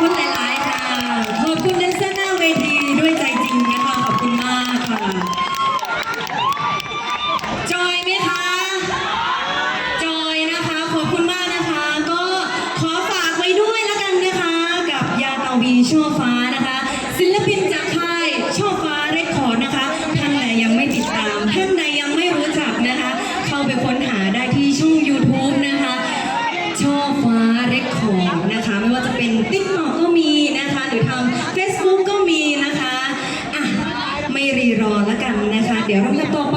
คุณหลาย ๆ ค่ะ ขอบคุณแดนเซอร์หน้าเวทีด้วยใจจริงนะคะ ขอบคุณมากค่ะ จอยไหมคะ จอยนะคะ ขอบคุณมากนะคะ ก็ขอฝากไว้ด้วยแล้วกันนะคะ กับยาตาวีช่อฟ้านะคะ ศิลปินจากค่ายช่อฟ้าเรคคอร์ดนะคะ ท่านใดยังไม่ติดตาม ท่านใดยังไม่รู้จักนะคะ เข้าไปค้นหาได้ที่ช่อง YouTube นะคะ ช่อฟ้าเรคคอร์ดนะคะ ไม่ว่าจะเป็นติ๊กต็อกก็มีนะคะ หรือทาง Facebook ก็มีนะคะ อะ ไม่รีรอแล้วกันนะคะ เดี๋ยวเราจะต่อ